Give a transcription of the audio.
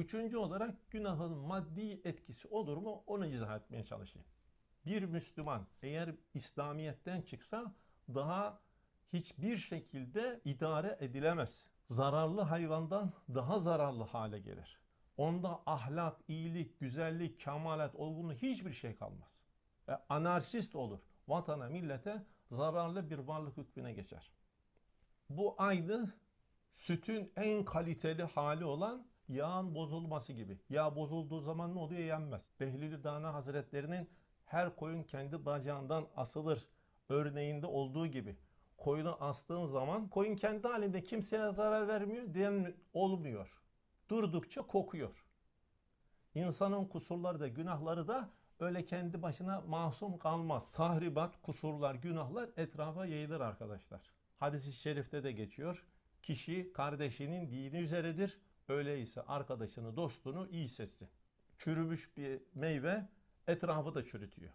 Üçüncü olarak günahın maddi etkisi olur mu onu izah etmeye çalışayım. Bir Müslüman eğer İslamiyet'ten çıksa daha hiçbir şekilde idare edilemez. Zararlı hayvandan daha zararlı hale gelir. Onda ahlak, iyilik, güzellik, kemalet, olgunluk hiçbir şey kalmaz. E, anarşist olur. Vatana, millete zararlı bir varlık hükmüne geçer. Bu aynı sütün en kaliteli hali olan yağın bozulması gibi. Yağ bozulduğu zaman ne oluyor? Yenmez. Behlül Dana Hazretlerinin her koyun kendi bacağından asılır örneğinde olduğu gibi. Koyunu astığın zaman koyun kendi halinde kimseye zarar vermiyor diyen olmuyor. Durdukça kokuyor. İnsanın kusurları da günahları da öyle kendi başına masum kalmaz. Tahribat, kusurlar, günahlar etrafa yayılır arkadaşlar. Hadis-i şerifte de geçiyor. Kişi kardeşinin dini üzeredir. Öyleyse arkadaşını, dostunu iyi seçsin. Çürümüş bir meyve etrafı da çürütüyor.